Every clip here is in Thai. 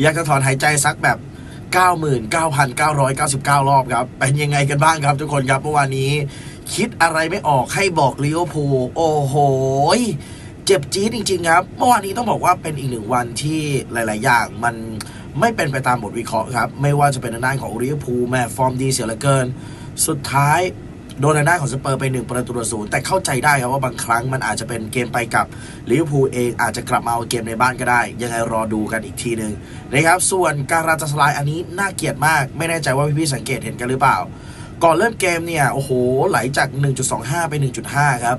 อยากจะถอนหายใจสักแบบ 99,999 รอบครับ เป็นยังไงกันบ้างครับทุกคนครับเมื่อวานนี้ คิดอะไรไม่ออกให้บอกลิเวอร์พูลโอ้โหเจ็บจี๊ดจริง ๆ ครับ เมื่อวานนี้ต้องบอกว่าเป็นอีกหนึ่งวันที่หลาย ๆ อย่างมันไม่เป็นไปตามบทวิเคราะห์ครับ ไม่ว่าจะเป็นทางด้านของลิเวอร์พูลแม่ฟอร์มดีเสียเหลือเกิน สุดท้าย โดนทางด้านของสเปอร์ไปหนึ่งประตูต่อศูนย์แต่เข้าใจได้ครับว่าบางครั้งมันอาจจะเป็นเกมไปกับลิเวอร์พูลเองอาจจะกลับมาเอาเกมในบ้านก็ได้ ยังไงรอดูกันอีกทีหนึ่งนะครับ ส่วนการราตาสลายอันนี้น่าเกลียดมาก ไม่แน่ใจว่าพี่ๆสังเกตเห็นกันหรือเปล่า ก่อนเริ่มเกมเนี่ย โอ้โห ไหลจาก 1.25 ไป 1.5 ครับ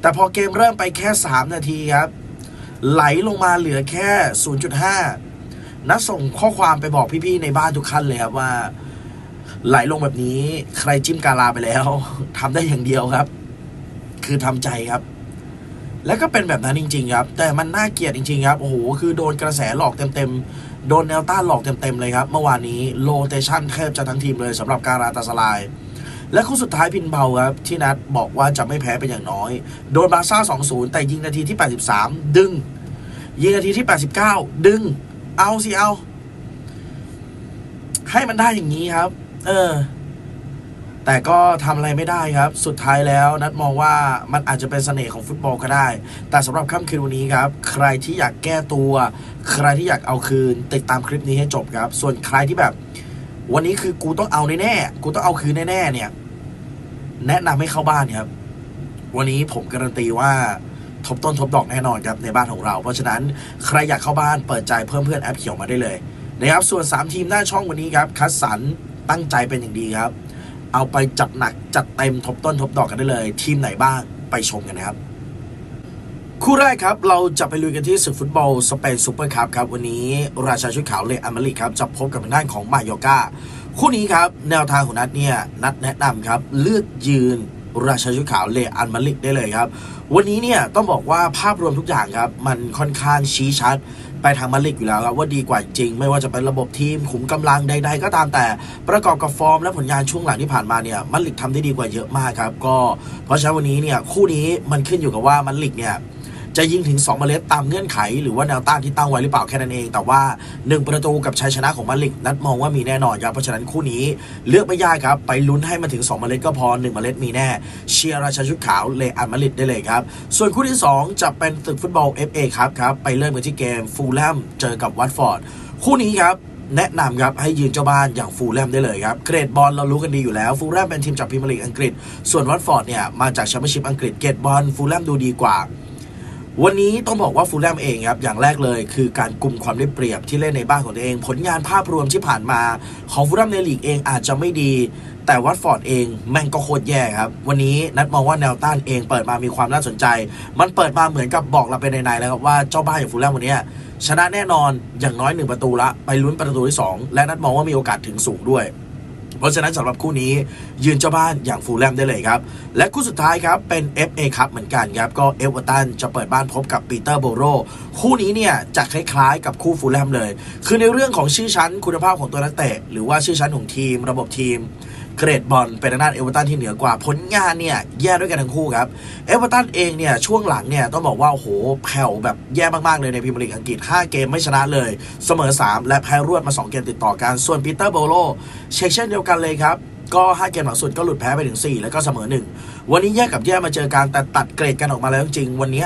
แต่พอเกมเริ่มไปแค่ 3 นาทีครับ ไหลลงมาเหลือแค่ 0.5นักส่งข้อความไปบอกพี่ๆในบ้านทุกขั้นเลยครับว่า ไหลลงแบบนี้ ใครจิ้มกาลาไปแล้วทำได้อย่างเดียวครับ คือทำใจครับ แล้วก็เป็นแบบนั้นจริง ๆ ครับ แต่มันน่าเกลียดจริง ๆ ครับ โอ้โห คือโดนกระแสหลอกเต็มๆ โดนแนวต้านหลอกเต็มๆเลยครับ เมื่อวานนี้โลเตชันแทบจะทั้งทีมเลยสำหรับการาตาสลายและคู่สุดท้ายพินเบาครับ ที่นัดบอกว่าจะไม่แพ้เป็นอย่างน้อย โดนบาซ่า 2-0 แต่ยิงนาทีที่ 83 ดึง ยิงนาทีที่ 89 ดึง เอาสิเอา ให้มันได้อย่างนี้ครับ เออ แต่ก็ทำอะไรไม่ได้ครับ สุดท้ายแล้วนัดมองว่ามันอาจจะเป็นเสน่ห์ของฟุตบอลก็ได้ แต่สำหรับค่ำคืนวันนี้ครับ ใครที่อยากแก้ตัว ใครที่อยากเอาคืน ติดตามคลิปนี้ให้จบครับ ส่วนใครที่แบบ วันนี้คือกูต้องเอาแน่ๆกูต้องเอาคืนแน่ๆเนี่ย แนะนำให้เข้าบ้านครับ วันนี้ผมการันตีว่าทบต้นทบดอกแน่นอนครับในบ้านของเรา เพราะฉะนั้นใครอยากเข้าบ้านเปิดใจเพิ่มเพื่อนแอปเขียวมาได้เลยนะครับส่วน 3 ทีมหน้าช่องวันนี้ครับคัดสรร ตั้งใจเป็นอย่างดีครับ เอาไปจัดหนักจัดเต็มทบต้นทบดอกกันได้เลย ทีมไหนบ้างไปชมกันนะครับ คู่แรกครับ เราจะไปลุยกันที่ศึกฟุตบอลสเปนซูเปอร์คัพครับ วันนี้ราชาชุดขาวเลอามาริครับจะพบกับทางด้านของมาโยกาคู่นี้ครับ แนวทางของนัดเนี่ยนัดแนะนำครับ เลือกยืน ราชาชุดขาวเลอันมาลิกได้เลยครับ วันนี้เนี่ยต้องบอกว่าภาพรวมทุกอย่างครับ มันค่อนข้างชี้ชัดไปทางมาลิกอยู่แล้วครับว่าดีกว่าจริง ไม่ว่าจะเป็นระบบทีมขุมกำลังใด ๆ ก็ตามแต่ประกอบกับฟอร์มและผลงานช่วงหลังที่ผ่านมาเนี่ยมาลิกทำได้ดีกว่าเยอะมากครับ ก็เพราะฉะนั้นวันนี้เนี่ยคู่นี้มันขึ้นอยู่กับว่ามาลิกเนี่ย จะยิงถึง 2 เมล็ดตามเงื่อนไข หรือว่าแนวต้านที่ตั้งไว้หรือเปล่าแค่นั้นเอง แต่ว่า 1 ประตูกับชัยชนะของมาลิกนัดมองว่ามีแน่นอนครับเพราะฉะนั้นคู่นี้เลือกไม่ยากครับ ไปลุ้นให้มาถึง 2 เมล็ดก็พอ 1 เมล็ดมีแน่ เชียร์ราชาชุดขาวเลอันมาลิดได้เลยครับ ส่วนคู่ที่ 2 จะเป็นศึกฟุตบอล FA ครับครับไปเริ่มกันที่เกมฟูลแลมเจอกับวัตฟอร์ดคู่นี้ครับแนะนำครับ ให้ยืนเจ้าบ้านอย่างฟูลแลมได้เลยครับ เกรดบอลเรารู้กันดีอยู่แล้ว ฟูลแลมเป็นทีมจากพรีเมียร์ลีกอังกฤษ ส่วนวัตฟอร์ดเนี่ย มาจากแชมเปี้ยนชิพอังกฤษเกรดบอลฟูลแลมดูดีกว่า วันนี้ต้องบอกว่าฟูลแลมเองครับ อย่างแรกเลยคือการกลุ่มความได้เปรียบที่เล่นในบ้านของตัวเอง ผลงานภาพรวมที่ผ่านมาของฟูลแลมในลีกเองอาจจะไม่ดี แต่วัตฟอร์ดเองแม่งก็โคตรแย่ครับ วันนี้นัดมองว่าแนวต้านเองเปิดมามีความน่าสนใจ มันเปิดมาเหมือนกับบอกเราไปในๆแล้วครับว่าเจ้าบ้านอย่างฟูลแลมวันนี้ชนะแน่นอนอย่างน้อยหนึ่งประตูละไปลุ้นประตูที่สองและนัดมองว่ามีโอกาสถึงสูงด้วย ราะฉะนั้นสำหรับคู่นี้ยืนเจ้าบ้านอย่างฟูลแลมได้เลยครับ และคู่สุดท้ายครับเป็น FA ครับเหมือนกันครับ ก็เอเวอร์ตันจะเปิดบ้านพบกับปีเตอร์โบโรคู่นี้เนี่ยจะคล้ายๆกับคู่ฟูลแลมเลย คือในเรื่องของชื่อชั้นคุณภาพของตัวนักเตะหรือว่าชื่อชั้นของทีม ระบบทีม เกรดบอลเป็นทางด้านเอเวอร์ตันที่เหนือกว่าผลงานเนี่ยแย่ด้วยกันทั้งคู่ครับเอเวอร์ตันเองเนี่ยช่วงหลังเนี่ยต้องบอกว่าโอ้โหแผ่วแบบแย่มาก ๆ เลยในพรีเมียร์ลีกอังกฤษ 5 เกมไม่ชนะเลย เสมอ 3 และแพ้รวดมา 2 เกมติดต่อกัน ส่วนปีเตอร์โบโลเช็คเช่นเดียวกันเลยครับก็ 5 เกมหลังสุดก็หลุดแพ้ไปถึง 4 แล้วก็เสมอ 1 วันนี้แย่กับแย่มาเจอกันแต่ตัดเกรดกันออกมาแล้วจริงๆวันนี้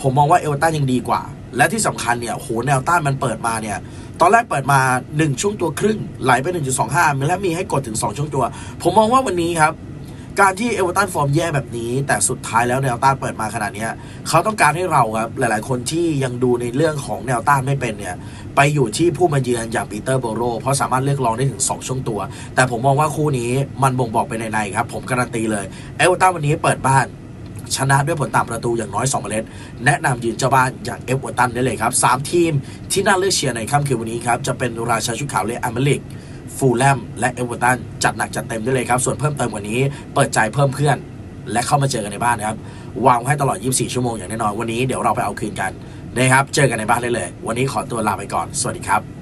ผมมองว่าเอเวอร์ตันยังดีกว่า และที่สำคัญเนี่ยโหแนวต้านมันเปิดมาเนี่ย ตอนแรกเปิดมา 1 ช่วงตัวครึ่ง ไหลไป 1.25และมีให้กดถึง 2 ช่วงตัว ผมมองว่าวันนี้ครับ การที่เอเวอร์ตันฟอร์มแย่แบบนี้ แต่สุดท้ายแล้วแนวต้านเปิดมาขนาดนี้เขาต้องการให้เราครับ หลายๆ คนที่ยังดูในเรื่องของแนวต้านไม่เป็นเนี่ยไปอยู่ที่ผู้มาเยือนอย่างปีเตอร์โบโร เพราะสามารถเลือกรองได้ถึง 2 ช่วงตัว แต่ผมมองว่าคู่นี้มันบ่งบอกไปในๆครับ ผมการันตีเลยเอเวอร์ตันวันนี้เปิดบ้าน ชนะด้วยผลตามประตูอย่างน้อย 2 เมล็ด แนะนำยืนเจ้าบ้านอย่างเอฟเวอร์ตันได้เลยครับ 3 ทีมที่น่าเลือกเชียร์ในค่ำคืนวันนี้ครับ จะเป็นราชาชุดขาวเลอามาลิกฟูลแลมและเอฟเวอร์ตันจัดหนักจัดเต็มได้เลยครับ ส่วนเพิ่มเติมกว่านี้เปิดใจเพิ่มเพื่อน และเข้ามาเจอกันในบ้านนะครับวางให้ตลอด 24 ชั่วโมงอย่างแน่นอนวันนี้เดี๋ยวเราไปเอาคืนกันนะครับเจอกันในบ้านได้เลย วันนี้ขอตัวลาไปก่อนสวัสดีครับ